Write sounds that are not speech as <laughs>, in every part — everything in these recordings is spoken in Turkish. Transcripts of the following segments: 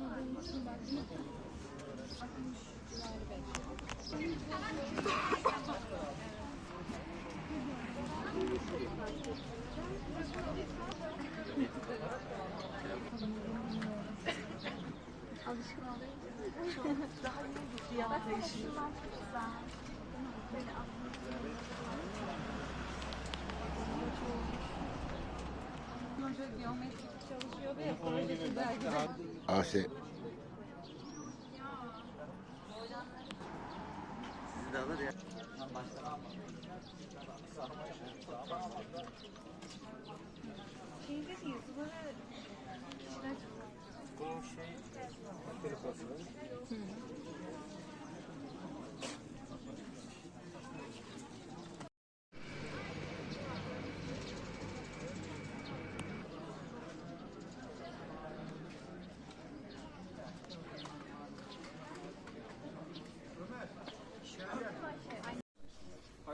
<laughs> Alışkın olayım. Daha iyi bir fiyat değişimi. <laughs> Hoca geometrik çalışıyordu ya. Asi. Şeyde yazıları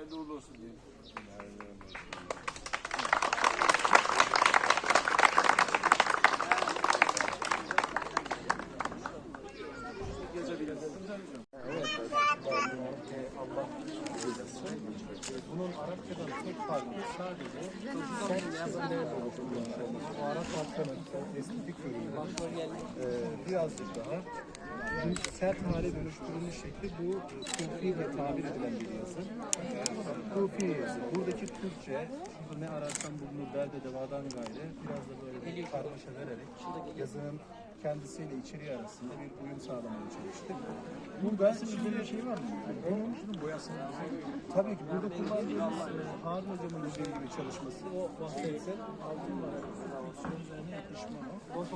Hayırlı uğurlu olsun diyelim. Bunun Arapçadan tek farkı sadece sert yazılı oluşturulmuş. O Arap halkının estetik ürünleri e, birazcık daha sert hale dönüştürülmüş şekli bu Kufi diye tabir edilen bir yazı. Kufi yazı. Buradaki Türkçe ne ararsan bulunur derde devadan gayrı biraz da böyle bir karmaşa vererek yazının kendisiyle içeriği arasında bir uyum sağlamaya çalıştık. Burada şimdi bir şey var mı? Şunun boyasını Tabii ki burada kullandığımız e, Harun Hocam'ın gibi çalışması o bahsetse altın var.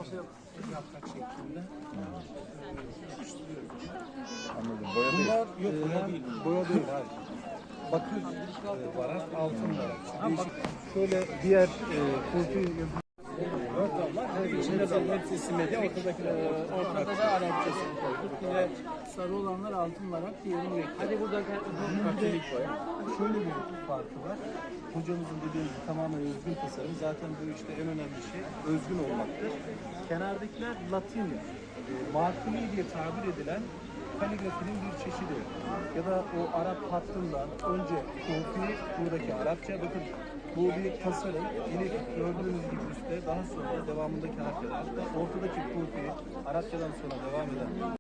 O. Yaprak şeklinde. Anladım. Boya değil. Bunlar yok boya değil. Boya değil hayır. Bakır e, varak, altın varak. Değişik. Şöyle diğer e, damla, de hepsi simedi. Ortadakiler, ortada da Arapçasını koyduk. Yine sarı olanlar altın varak, diğeri renkli. Hadi burada katolik boya. Şöyle bir farkı var. Hocamızın dediği gibi tamamen özgün tasarım. Zaten bu işte en önemli şey özgün olmaktır. Kenardakiler Latin, e, markuli diye tabir edilen kaligrafinin bir çeşidi. Ya da o Arap hattından önce Kufi, buradaki Arapça. Bakın bu bir tasarım. Yine gördüğünüz gibi üstte daha sonra devamındaki harfler. Ortadaki Kufi, Arapçadan sonra devam eden